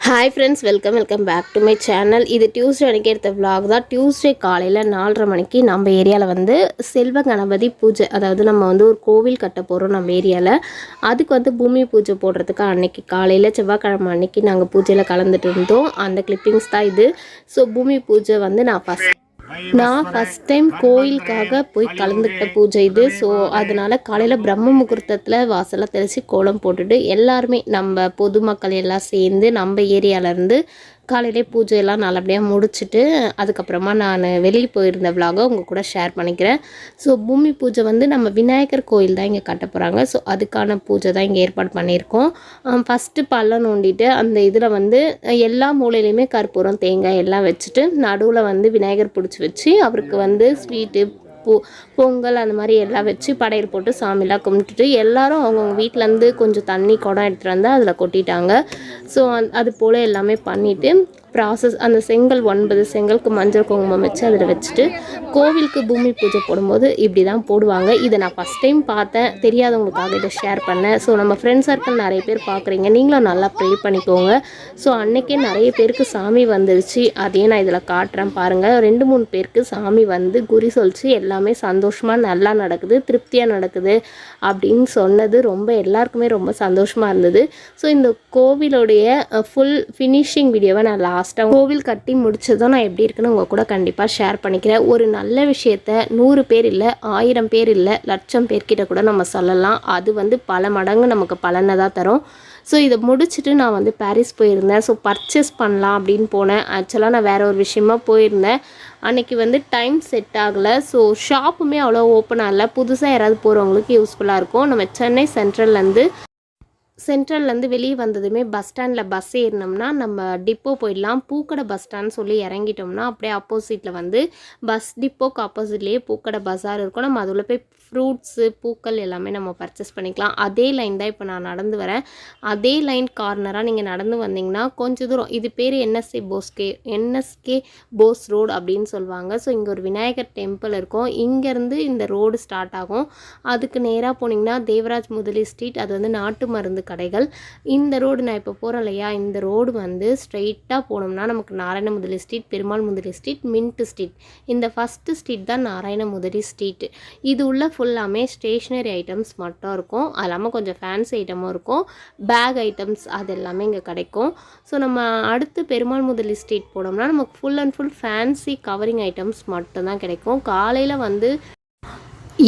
Hi friends welcome welcome back to my channel இது Tuesday அன்றைக்கி எடுத்த விளாக் தான். டியூஸ்டே காலையில் நாலரை மணிக்கு நம்ம ஏரியாவில் வந்து செல்வ கணபதி பூஜை அதாவது நம்ம வந்து ஒரு கோவில் கட்ட போகிறோம் நம்ம ஏரியாவில் அதுக்கு வந்து பூமி பூஜை போடுறதுக்கு அன்னைக்கு காலையில் செவ்வாய்க்கிழமை அன்னைக்கு நாங்கள் பூஜையில் கலந்துட்டு இருந்தோம். அந்த கிளிப்பிங்ஸ் தான் இது. ஸோ பூமி பூஜை வந்து நான் ஃபஸ்ட் நான் ஃபஸ்ட் டைம் கோயிலுக்காக போய் கலந்துக்கிட்ட பூஜை இது. ஸோ அதனால காலையில் பிரம்ம முகூர்த்தத்தில் வாசலாக தெளித்து கோலம் போட்டுட்டு எல்லாருமே நம்ம பொதுமக்கள் எல்லாம் சேர்ந்து நம்ம ஏரியாவிலேருந்து காலையிலே பூஜையெல்லாம் நல்லபடியாக முடிச்சுட்டு அதுக்கப்புறமா நான் வெளியே போயிருந்த விலாகை உங்கள் கூட ஷேர் பண்ணிக்கிறேன். ஸோ பூமி பூஜை வந்து நம்ம விநாயகர் கோயில் தான் இங்கே கட்ட போகிறாங்க ஸோ அதுக்கான பூஜை தான் இங்கே ஏற்பாடு பண்ணியிருக்கோம். ஃபஸ்ட்டு பள்ளம் நோண்டிட்டு அந்த இதில் வந்து எல்லா மூலையிலையுமே கற்பூரம் தேங்காய் எல்லாம் வச்சுட்டு நடுவில் வந்து விநாயகர் பிடிச்சி வச்சு அவருக்கு வந்து ஸ்வீட்டு பூ பொங்கல் அந்த மாதிரி எல்லாம் வச்சு படையல் போட்டு சாமிலாம் கும்பிட்டுட்டு எல்லாரும் அவங்கவுங்க வீட்டிலேருந்து கொஞ்சம் தண்ணி குடம் எடுத்துகிட்டு வந்து அதில் கொட்டிட்டாங்க. ஸோ அது போல் எல்லாமே பண்ணிவிட்டு ப்ராசஸ் அந்த செங்கல் ஒன்பது செங்கலுக்கு மஞ்சள் குங்குமம் வச்சு அதில் வச்சுட்டு கோவிலுக்கு பூமி பூஜை போடும்போது இப்படி தான் போடுவாங்க. இதை நான் ஃபஸ்ட் டைம் பார்த்தேன். தெரியாதவங்களுக்காக இதை ஷேர் பண்ணேன். ஸோ நம்ம ஃப்ரெண்ட் சர்க்கிள் நிறைய பேர் பார்க்குறீங்க. நீங்களும் நல்லா ப்ரே பண்ணிக்கோங்க. ஸோ அன்னைக்கே நிறைய பேருக்கு சாமி வந்துருச்சு. அதையும் நான் இதில் காட்டுறேன் பாருங்கள் ரெண்டு மூணு பேருக்கு சாமி வந்து குறி சொல்லிச்சு. எல்லாமே சந்தோஷமாக நல்லா நடக்குது. திருப்தியாக நடக்குது அப்படின்னு சொன்னது ரொம்ப எல்லாருக்குமே ரொம்ப சந்தோஷமாக இருந்தது. ஸோ இந்த கோவிலுடைய ஃபுல் ஃபினிஷிங் வீடியோவை நான் லாஸ்ட் லாஸ்ட்டாக கோவில் கட்டி முடித்ததும் நான் எப்படி இருக்குன்னு உங்கள் கூட கண்டிப்பாக ஷேர் பண்ணிக்கிறேன். ஒரு நல்ல விஷயத்த நூறு பேர் இல்லை ஆயிரம் பேர் இல்லை லட்சம் பேர்கிட்ட கூட நம்ம சொல்லலாம். அது வந்து பல மடங்கு நமக்கு பலனை தான் தரும். ஸோ இதை முடிச்சுட்டு நான் வந்து பாரிஸ் போயிருந்தேன். ஸோ பர்ச்சேஸ் பண்ணலாம் அப்படின்னு போனேன். ஆக்சுவலாக நான் வேறு ஒரு விஷயமா போயிருந்தேன். அன்றைக்கி வந்து டைம் செட் ஆகலை. ஸோ ஷாப்புமே அவ்வளோ ஓப்பன் ஆகல. புதுசாக யாராவது போகிறவங்களுக்கு யூஸ்ஃபுல்லாக இருக்கும். நம்ம சென்னை சென்ட்ரல்லேருந்து சென்ட்ரல்லேருந்து வெளியே வந்ததுமே பஸ் ஸ்டாண்டில் பஸ் ஏறினோம்னா நம்ம டிப்போ போயிடலாம். பூக்கடை பஸ் ஸ்டாண்ட் சொல்லி இறங்கிட்டோம்னா அப்படியே ஆப்போசிட்டில் வந்து பஸ் டிப்போக்கு ஆப்போசிட்லேயே பூக்கடை பஸார் இருக்கும். நம்ம அதில் போய் ஃப்ரூட்ஸு பூக்கள் எல்லாமே நம்ம பர்ச்சேஸ் பண்ணிக்கலாம். அதே லைன் தான் இப்போ நான் நடந்து வரேன். அதே லைன் கார்னராக நீங்கள் நடந்து வந்தீங்கன்னா கொஞ்சம் தூரம். இது பேர் என்எஸ்ஏ போஸ்கே என்எஸ்கே போஸ் ரோடு அப்படின்னு சொல்லுவாங்க. ஸோ இங்கே ஒரு விநாயகர் டெம்பிள் இருக்கும். இங்கேருந்து இந்த ரோடு ஸ்டார்ட் ஆகும். அதுக்கு நேராக போனீங்கன்னா தேவராஜ் முதலி ஸ்ட்ரீட். அது வந்து நாட்டு மருந்து கடைகள். இந்த ரோடு நான் இப்போ போகிறேன் இல்லையா இந்த ரோடு வந்து ஸ்ட்ரெயிட்டாக போனோம்னா நமக்கு Narayana Mudali street Perumal Mudali street mint street இந்த ஃபஸ்ட்டு ஸ்ட்ரீட் தான் நாராயண முதலி ஸ்ட்ரீட் இது உள்ள ஃபுல்லாமே ஸ்டேஷ்னரி ஐட்டம்ஸ் மட்டும் இருக்கும். அது இல்லாமல் கொஞ்சம் ஃபேன்சி ஐட்டமும் இருக்கும். பேக் ஐட்டம்ஸ் அது எல்லாமே இங்கே கிடைக்கும். ஸோ நம்ம அடுத்து பெருமாள் முதலி ஸ்ட்ரீட் போனோம்னா நமக்கு full and full fancy covering items மட்டும்தான் கிடைக்கும். காலையில் வந்து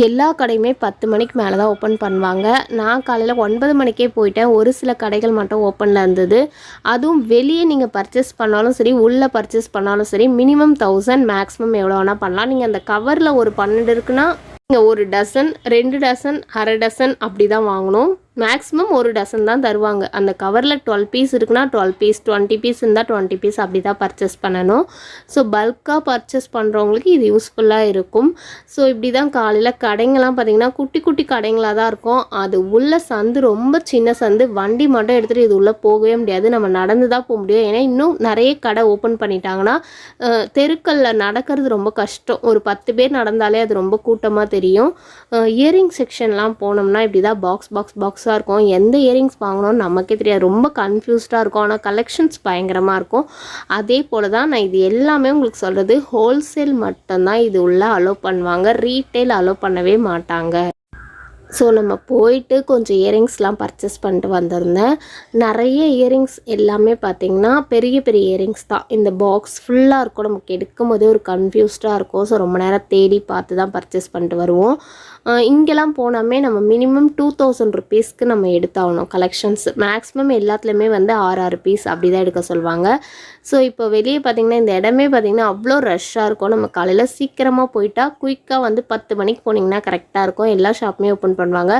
எல்லா கடையுமே பத்து மணிக்கு மேலே தான் ஓப்பன் பண்ணுவாங்க. நான் காலையில் ஒன்பது மணிக்கே போயிட்டேன். ஒரு சில கடைகள் மட்டும் ஓப்பனில் இருந்தது. அதுவும் வெளியே நீங்கள் பர்ச்சேஸ் பண்ணாலும் சரி உள்ளே பர்ச்சேஸ் பண்ணாலும் சரி மினிமம் தௌசண்ட் மேக்ஸிமம் எவ்வளோ வேணால் பண்ணலாம். நீங்கள் அந்த கவரில் ஒரு பன்னெண்டு இருக்குன்னா நீங்கள் ஒரு டசன் ரெண்டு டசன் அரை டசன் அப்படி தான் வாங்கணும். மேக்ஸிமம் ஒரு டசன் தான் தருவாங்க. அந்த கவரில் டுவெல் பீஸ் இருக்குன்னா டுவெல் பீஸ் டுவெண்ட்டி பீஸ் இருந்தால் டுவெண்ட்டி பீஸ் அப்படி தான் பர்ச்சேஸ் பண்ணணும். ஸோ பல்காக பர்ச்சேஸ் பண்ணுறவங்களுக்கு இது யூஸ்ஃபுல்லாக இருக்கும். ஸோ இப்படி தான் காலையில் கடைங்கள்லாம் பார்த்தீங்கன்னா குட்டி குட்டி கடைங்களாக தான் இருக்கும். அது உள்ள சந்து ரொம்ப சின்ன சந்து. வண்டி மட்டும் எடுத்துகிட்டு இது உள்ளே போகவே முடியாது. நம்ம நடந்து தான் போக முடியும். ஏன்னா இன்னும் நிறைய கடை ஓப்பன் பண்ணிட்டாங்கன்னா தெருக்களில் நடக்கிறது ரொம்ப கஷ்டம். ஒரு பத்து பேர் நடந்தாலே அது ரொம்ப கூட்டமாக தெரியும். இயரிங் செக்ஷன்லாம் போனோம்னா இப்படி தான் பாக்ஸ் பாக்ஸ் பாக்ஸ் பாக்ஸாக இருக்கும். எந்த இயரிங்ஸ் வாங்கணும்னு நமக்கே தெரியாது. ரொம்ப கன்ஃபியூஸ்டாக இருக்கும். ஆனால் கலெக்ஷன்ஸ் பயங்கரமாக இருக்கும். அதே போல் தான் நான் இது எல்லாமே உங்களுக்கு சொல்கிறது ஹோல்சேல் மட்டும்தான் இது உள்ள அலோவ் பண்ணுவாங்க. ரீட்டைல் அலோவ் பண்ணவே மாட்டாங்க. ஸோ நம்ம போயிட்டு கொஞ்சம் இயரிங்ஸ்லாம் பர்ச்சேஸ் பண்ணிட்டு வந்திருந்தேன். நிறைய இயரிங்ஸ் எல்லாமே பார்த்திங்கன்னா பெரிய பெரிய இயரிங்ஸ் தான். இந்த பாக்ஸ் ஃபுல்லாக இருக்கும். நமக்கு எடுக்கும் போதே ஒரு கன்ஃபியூஸ்டாக இருக்கும். ஸோ ரொம்ப நேரம் தேடி பார்த்து தான் பர்ச்சேஸ் பண்ணிட்டு வருவோம். இங்கெல்லாம் போனாமே நம்ம மினிமம் டூ தௌசண்ட் ருபீஸ்க்கு நம்ம எடுத்தாகணும் கலெக்ஷன்ஸ் மேக்ஸிமம் எல்லாத்துலேயுமே வந்து ஆறு ஆறு பீஸ் அப்படி தான் எடுக்க சொல்லுவாங்க. ஸோ இப்போ வெளியே பார்த்திங்கன்னா இந்த இடமே பார்த்திங்கன்னா அவ்வளோ ரஷ்ஷாக இருக்கும். நம்ம காலையில் சீக்கிரமாக போயிட்டால் குயிக்காக வந்து பத்து மணிக்கு போனீங்கன்னா கரெக்டாக இருக்கும். எல்லா ஷாப்புமே ஓப்பன் பண்ணுவாங்க.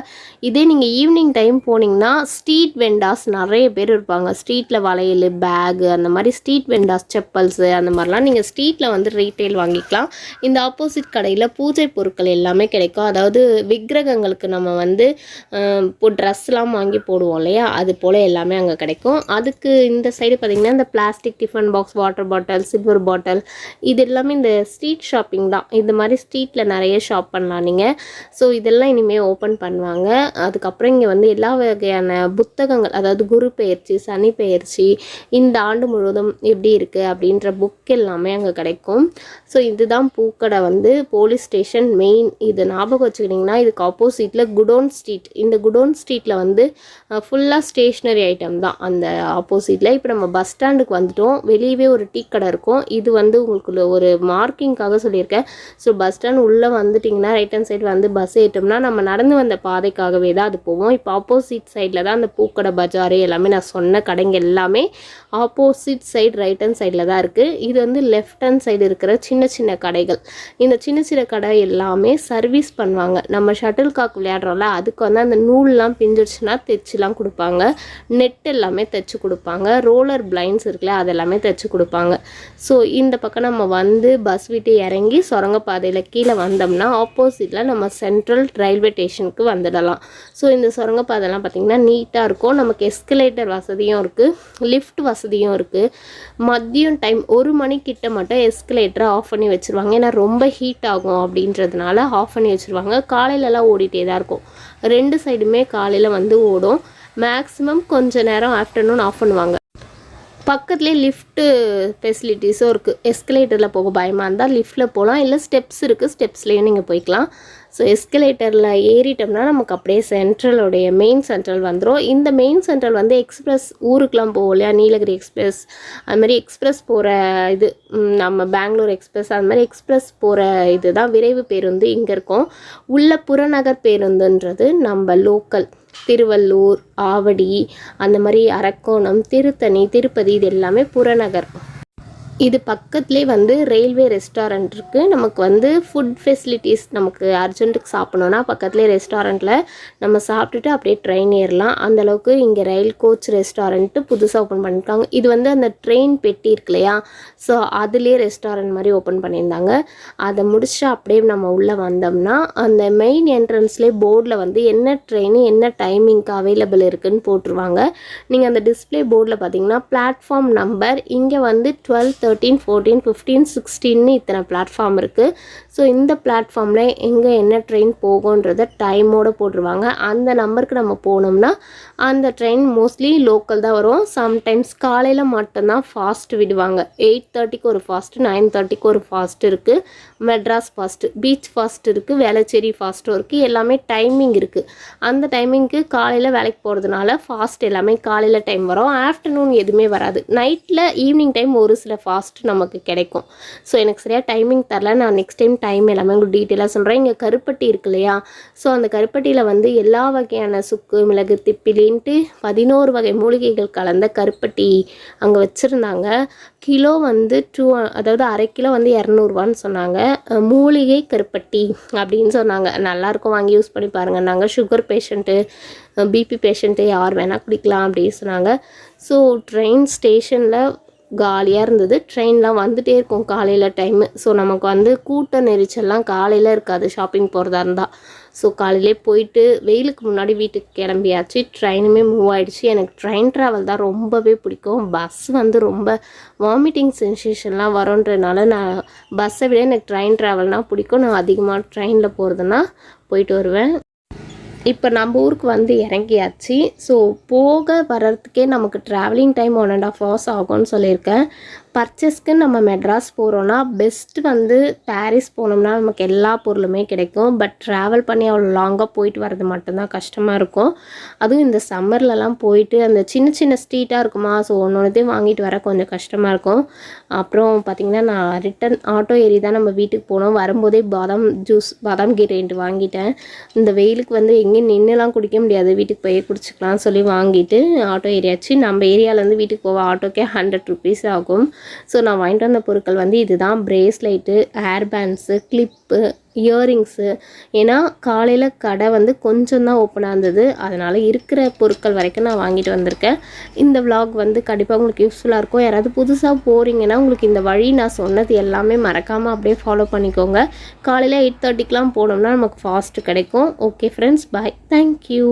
இதே நீங்கள் ஈவினிங் டைம் போனீங்கன்னா ஸ்ட்ரீட் வெண்டாஸ் நிறைய பேர் இருப்பாங்க. ஸ்ட்ரீட்டில் வளையல் பேகு அந்த மாதிரி ஸ்ட்ரீட் வெண்டாஸ் செப்பல்ஸு அந்த மாதிரிலாம் நீங்கள் ஸ்ட்ரீட்டில் வந்து ரீட்டைல் வாங்கிக்கலாம். இந்த ஆப்போசிட் கடையில் பூஜை பொருட்கள் எல்லாமே கிடைக்கும். அதாவது விக்கிரகங்களுக்கு நம்ம வந்து இப்போ ட்ரெஸ்லாம் வாங்கி போடுவோம் இல்லையா? அது போல் எல்லாமே அங்கே கிடைக்கும். அதுக்கு இந்த சைடு பார்த்திங்கன்னா இந்த plastic tiffin box water bottle silver bottle இது எல்லாமே இந்த ஸ்ட்ரீட் ஷாப்பிங் தான். இந்த மாதிரி ஸ்ட்ரீட்டில் நிறைய ஷாப் பண்ணலாம் நீங்கள் ஸோ இதெல்லாம் இனிமேல் ஓப்பன் பண்ணுவாங்க. அதுக்கப்புறம் இங்கே வந்து எல்லா வகையான புத்தகங்கள் அதாவது குரு பெயர்ச்சி சனி பெயர்ச்சி இந்த ஆண்டு முழுவதும் எப்படி இருக்குது அப்படின்ற புக் எல்லாமே அங்கே கிடைக்கும். ஸோ இதுதான் பூக்கடை வந்து போலீஸ் ஸ்டேஷன் மெயின் இது ஞாபகம் வச்சுக்கிட்டிங்கன்னா இதுக்கு ஆப்போசிட்டில் குடோன் ஸ்ட்ரீட் இந்த குடோன் ஸ்ட்ரீட்டில் வந்து ஃபுல்லாக ஸ்டேஷ்னரி ஐட்டம் தான். அந்த ஆப்போசிட்டில் இப்போ நம்ம பஸ் ஸ்டாண்டுக்கு வந்துட்டோம். வெளியவே ஒரு டீ கடை இருக்கும். இது வந்து உங்களுக்கு ஒரு மார்க்கிங்காக சொல்லியிருக்கேன். ஸோ பஸ் ஸ்டாண்ட் உள்ளே வந்துட்டிங்கன்னா ரைட் ஹேண்ட் சைடு வந்து பஸ் ஏற்றோம்னா நம்ம நடந்து வந்த பாதைக்காகவே தான் அது போவோம் இப்போ ஆப்போசிட் சைடில் தான் அந்த பூக்கடை பஜாரு எல்லாமே நான் சொன்ன கடைங்க எல்லாமே ஆப்போசிட் சைடு ரைட் ஹேண்ட் சைடில் தான் இருக்குது இது வந்து லெஃப்ட் ஹேண்ட் சைடு இருக்கிற சின்ன சின்ன கடைகள். இந்த சின்ன சின்ன கடை எல்லாமே சர்வீஸ் பண்ணுவாங்க. நம்ம ஷட்டில் காக் விளையாடுறோம்ல அதுக்கு வந்து அந்த நூல்லாம் பிஞ்சிடுச்சுன்னா தைச்சிலாம் கொடுப்பாங்க. நெட் எல்லாமே தைச்சி கொடுப்பாங்க. ரோலர் பிளைண்ட்ஸ் இருக்குல்ல அதெல்லாமே தைச்சி கொடுப்பாங்க. ஸோ இந்த பக்கம் நம்ம வந்து பஸ் விட்டு இறங்கி சுரங்கப்பாதையில் கீழே வந்தோம்னா ஆப்போசிட்டில் நம்ம சென்ட்ரல் ரயில்வே ஸ்டேஷனுக்கு வந்துடலாம். ஸோ இந்த சுரங்கப்பாதைலாம் பார்த்திங்கன்னா நீட்டாக இருக்கும். நமக்கு எஸ்கலேட்டர் வசதியும் இருக்குது லிஃப்ட் வசதியும் இருக்குது மதியம் டைம் ஒரு மணிக்கிட்ட மட்டும் எஸ்கலேட்டரை ஆஃப் பண்ணி வச்சுருவாங்க. ஏன்னா ரொம்ப ஹீட் ஆகும் அப்படின்றதுனால ஆஃப் பண்ணி வச்சுருவாங்க. காலையிலலாம் ஓடிட்டே தான் இருக்கும். ரெண்டு சைடுமே காலையில் வந்து ஓடும். மேக்ஸிமம் கொஞ்ச நேரம் ஆஃப்டர்நூன் ஆஃப் பண்ணுவாங்க. பக்கத்துலேயே லிஃப்ட்டு ஃபெசிலிட்டிஸும் இருக்குது எஸ்கலேட்டரில் போக பயமாக இருந்தால் லிஃப்ட்டில் போகலாம் இல்லை ஸ்டெப்ஸ் இருக்குது ஸ்டெப்ஸ்லேயும் நீங்கள் போய்க்கலாம். ஸோ எஸ்கலேட்டரில் ஏறிட்டோம்னா நமக்கு அப்படியே சென்ட்ரலோடைய மெயின் சென்ட்ரல் வந்துடும் இந்த மெயின் சென்ட்ரல் வந்து எக்ஸ்பிரஸ் ஊருக்கெலாம் போகும் இல்லையா? நீலகிரி எக்ஸ்பிரஸ் அது மாதிரி எக்ஸ்பிரஸ் போகிற இது நம்ம பெங்களூர் எக்ஸ்பிரஸ் அது மாதிரி எக்ஸ்பிரஸ் போகிற இது தான் விரைவு பேருந்து இங்கே இருக்கும். உள்ள புறநகர் பேருந்துன்றது நம்ம லோக்கல் திருவள்ளூர் ஆவடி அந்த மாதிரி அரக்கோணம் திருத்தணி திருப்பதி இது எல்லாமே புறநகர். இது பக்கத்துலேயே வந்து ரயில்வே ரெஸ்டாரண்ட் இருக்குது நமக்கு வந்து ஃபுட் ஃபெசிலிட்டிஸ் நமக்கு அர்ஜென்ட்டுக்கு சாப்பிட்ணுன்னா பக்கத்துலேயே ரெஸ்டாரண்ட்டில் நம்ம சாப்பிட்டுட்டு அப்படியே ட்ரெயின் ஏறலாம். அந்தளவுக்கு இங்கே ரயில் கோச் ரெஸ்டாரண்ட்டு புதுசாக ஓப்பன் பண்ணியிருக்காங்க இது வந்து அந்த ட்ரெயின் பெட்டி இருக்கு இல்லையா? ஸோ அதுலேயே ரெஸ்டாரண்ட் மாதிரி ஓப்பன் பண்ணியிருந்தாங்க. அதை முடிச்சு அப்படியே நம்ம உள்ளே வந்தோம்னா அந்த மெயின் என்ட்ரன்ஸ்லேயே போர்டில் வந்து என்ன ட்ரெயின் என்ன டைமிங்க்கு அவைலபிள் இருக்குதுன்னு போட்டுருவாங்க. நீங்கள் அந்த டிஸ்பிளே போர்டில் பார்த்தீங்கன்னா பிளாட்ஃபார்ம் நம்பர் இங்கே வந்து டுவெல் தேர்ட்டீன் ஃபோர்டீன் ஃபிஃப்டீன் சிக்ஸ்டீன்னு இத்தனை பிளாட்ஃபார்ம் இருக்குது ஸோ இந்த பிளாட்ஃபார்மில் எங்கே என்ன ட்ரெயின் போகுன்றத டைமோடு போட்டுருவாங்க. அந்த நம்பருக்கு நம்ம போனோம்னா அந்த ட்ரெயின் மோஸ்ட்லி லோக்கல் தான் வரும். சம்டைம்ஸ் காலையில் மட்டும்தான் ஃபாஸ்ட் விடுவாங்க. எயிட் தேர்ட்டிக்கு ஒரு ஃபாஸ்ட்டு நைன் தேர்ட்டிக்கு ஒரு ஃபாஸ்ட் இருக்குது மெட்ராஸ் ஃபாஸ்ட்டு பீச் ஃபாஸ்ட் இருக்குது வேளச்சேரி ஃபாஸ்ட்டும் இருக்குது எல்லாமே டைமிங் இருக்குது அந்த டைமிங்க்கு காலையில் வேலைக்கு போகிறதுனால ஃபாஸ்ட் எல்லாமே காலையில் டைம் வரும். ஆஃப்டர்நூன் எதுவுமே வராது. நைட்டில் ஈவினிங் டைம் ஒரு சில ஃபாஸ்ட் ஃபாஸ்ட் நமக்கு கிடைக்கும். ஸோ எனக்கு சரியாக டைமிங் தரல. நான் நெக்ஸ்ட் டைம் டைம் எல்லாமே உங்களுக்கு டீட்டெயிலாக சொல்கிறேன் இங்கே கருப்பட்டி இருக்கு இல்லையா? ஸோ அந்த கருப்பட்டியில் வந்து எல்லா வகையான சுக்கு மிளகு திப்பிலின்ட்டு பதினோரு வகை மூலிகைகள் கலந்த கருப்பட்டி அங்கே வச்சுருந்தாங்க. கிலோ வந்து டூ அதாவது அரை கிலோ வந்து இரநூறுவான்னு சொன்னாங்க. மூலிகை கருப்பட்டி அப்படின்னு சொன்னாங்க. நல்லாயிருக்கும் வாங்கி யூஸ் பண்ணி பாருங்கள் நாங்கள் சுகர் பேஷண்ட்டு பிபி பேஷண்ட்டு யார் வேணால் குடிக்கலாம் அப்படின்னு சொன்னாங்க. ஸோ ட்ரெயின் ஸ்டேஷனில் காலியாக இருந்தது. ட்ரெயின்லாம் வந்துகிட்டே இருக்கும் காலையில் டைமு ஸோ நமக்கு வந்து கூட்ட நெரிச்சல்லாம் காலையில் இருக்காது. ஷாப்பிங் போகிறதா இருந்தால் ஸோ காலையிலே போயிட்டு வெயிலுக்கு முன்னாடி வீட்டுக்கு கிளம்பியாச்சு. ட்ரெயினுமே மூவ் ஆகிடுச்சு எனக்கு ட்ரெயின் ட்ராவல் தான் ரொம்பவே பிடிக்கும். பஸ் வந்து ரொம்ப வாமிட்டிங் சென்சேஷன்லாம் வரும்ன்றதுனால நான் பஸ்ஸை விட எனக்கு ட்ரெயின் ட்ராவல்னால் பிடிக்கும். நான் அதிகமாக ட்ரெயினில் போகிறதுனா போயிட்டு வருவேன். இப்போ நம்ம ஊருக்கு வந்து இறங்கியாச்சு. ஸோ போக வர்றதுக்கே நமக்கு travelling time one and half hours ஆகும்னு சொல்லியிருக்கேன். பர்ச்சேஸ்க்கு நம்ம மெட்ராஸ் போகிறோன்னா பெஸ்ட்டு வந்து பாரிஸ் போனோம்னா நமக்கு எல்லா பொருளுமே கிடைக்கும். பட் ட்ராவல் பண்ணி அவ்வளோ லாங்காக போயிட்டு வர்றது மட்டும்தான் கஷ்டமாக இருக்கும். அதுவும் இந்த சம்மர்லலாம் போயிட்டு அந்த சின்ன சின்ன ஸ்ட்ரீட்டாக இருக்குமா? ஸோ ஒன்று ஒன்றுத்தையும் வாங்கிட்டு வர கொஞ்சம் கஷ்டமாக இருக்கும். அப்புறம் பார்த்திங்கன்னா நான் ரிட்டன் ஆட்டோ ஏறி தான் நம்ம வீட்டுக்கு போனோம். வரும்போதே பாதாம் ஜூஸ் பாதாம் கீரை வாங்கிட்டேன். இந்த வெயிலுக்கு வந்து எங்கேயும் நின்றுலாம் குடிக்க முடியாது. வீட்டுக்கு போய் குடிச்சிக்கலாம்னு சொல்லி வாங்கிட்டு ஆட்டோ ஏரியாச்சு நம்ம ஏரியாவிலேருந்து வீட்டுக்கு போக ஆட்டோக்கே ஹண்ட்ரட் ருபீஸ் ஆகும். ஸோ நான் வாங்கிட்டு வந்த பொருட்கள் வந்து இதுதான். Bracelet hair bands clip earrings ஏன்னா காலையில் கடை வந்து கொஞ்சம் தான் ஓப்பனாக இருந்தது. அதனால் இருக்கிற பொருட்கள் வரைக்கும் நான் வாங்கிட்டு வந்திருக்கேன். இந்த விலாக் வந்து கண்டிப்பாக உங்களுக்கு யூஸ்ஃபுல்லாக இருக்கும். யாராவது புதுசாக போகிறீங்கன்னா உங்களுக்கு இந்த வழி நான் சொன்னது எல்லாமே மறக்காமல் அப்படியே ஃபாலோ பண்ணிக்கோங்க. காலையில் எயிட் தேர்ட்டிக்கெலாம் போனோம்னா நமக்கு ஃபாஸ்ட்டு கிடைக்கும். Okay friends bye thank you